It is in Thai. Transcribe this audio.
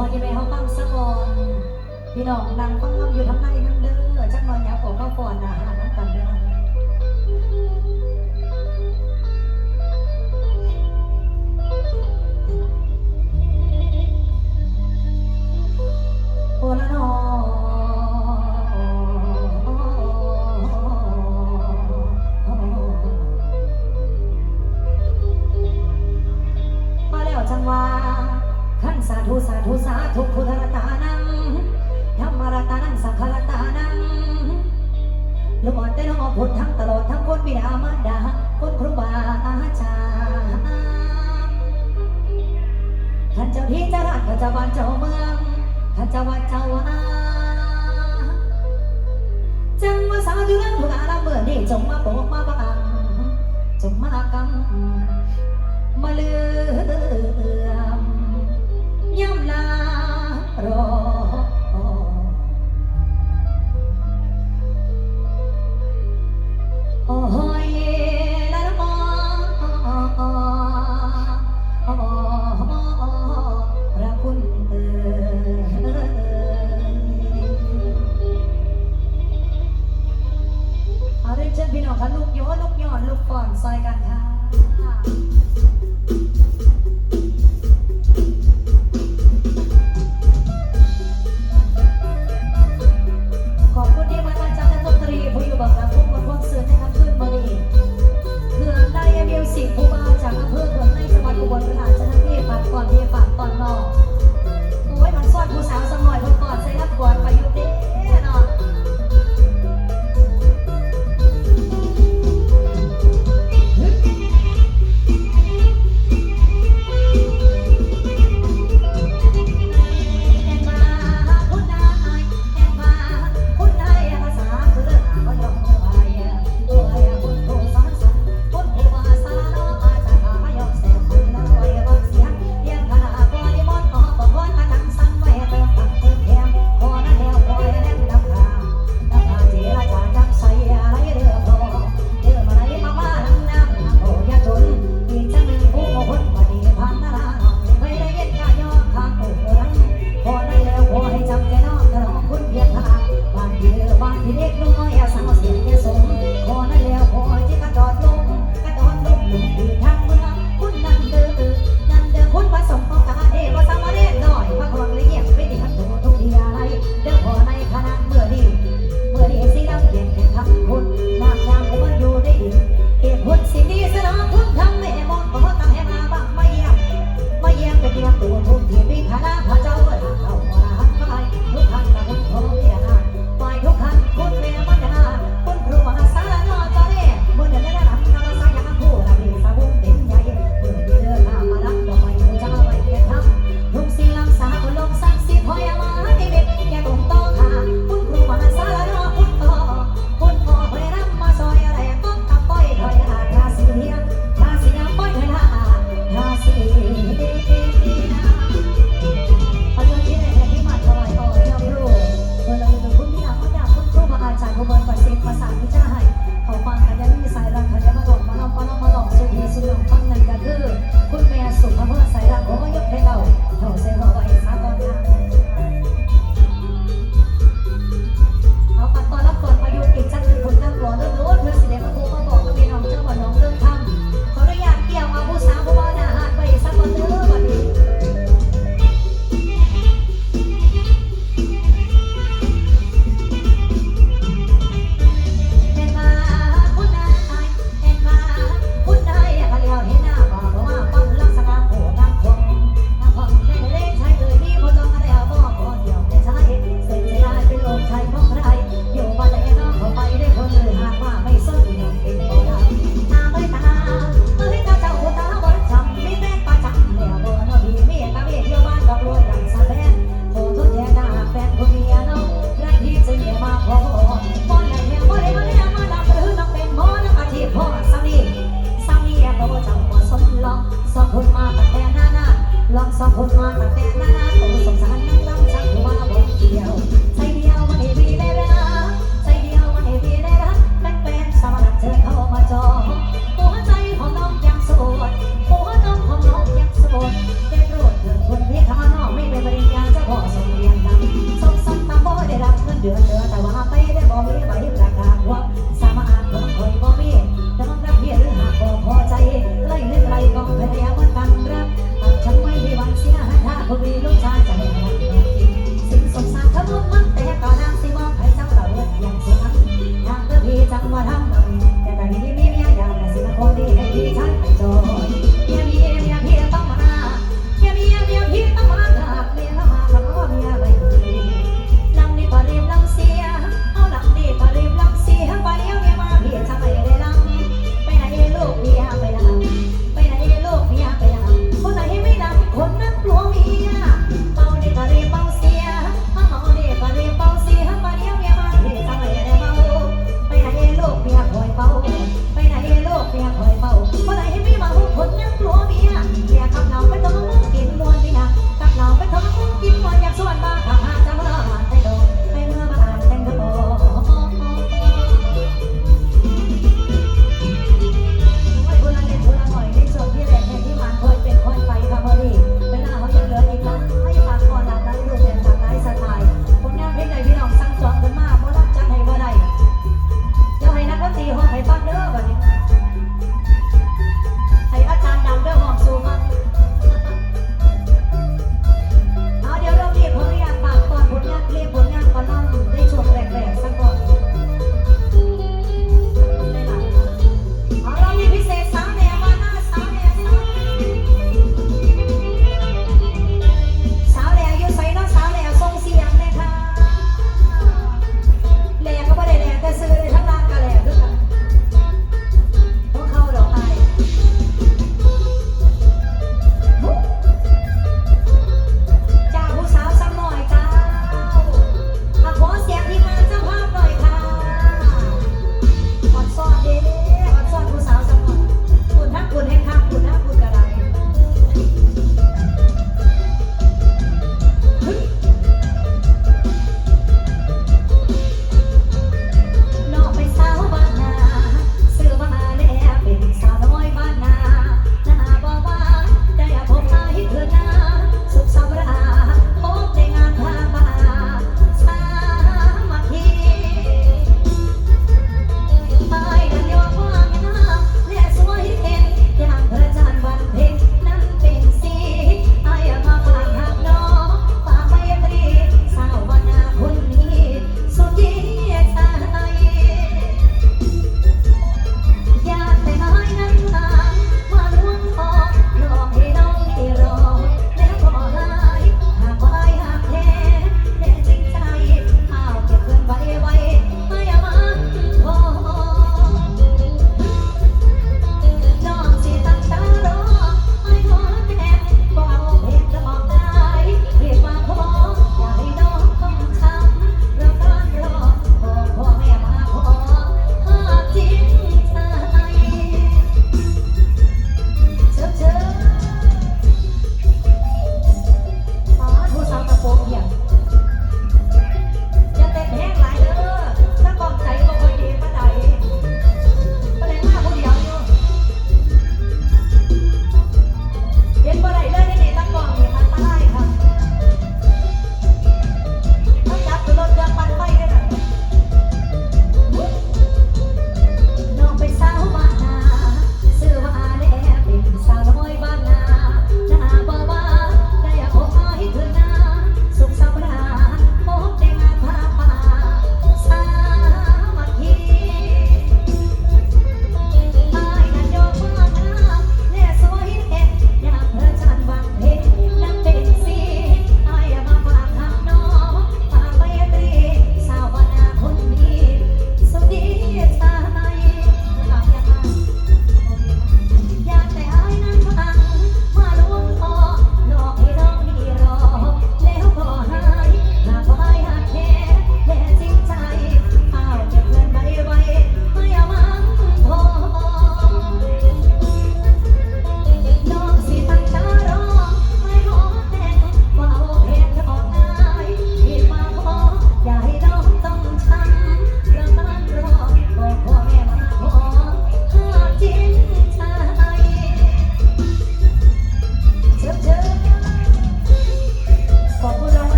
ว่าจะไปเข้าบ้างสะกก่อนพี่น้องนั่งต้งนั่งอยู่ทั้งในทั้งเด้อจักหน่อยอยากผมเข้าก่อนนะฮะ องคนทั้งตลอดทั้งคนบิดามารดา คนครูบาอาจารย์ท่านเจ้าที่เจ้ารัชข้าเจ้าบ้านเจ้าเมืองข้าเจ้าวัดเจ้าอาจังมาสาวจุลังทุกอาลาเมื่อนี่จงมาโปกมาบังจงมากำมาเลือ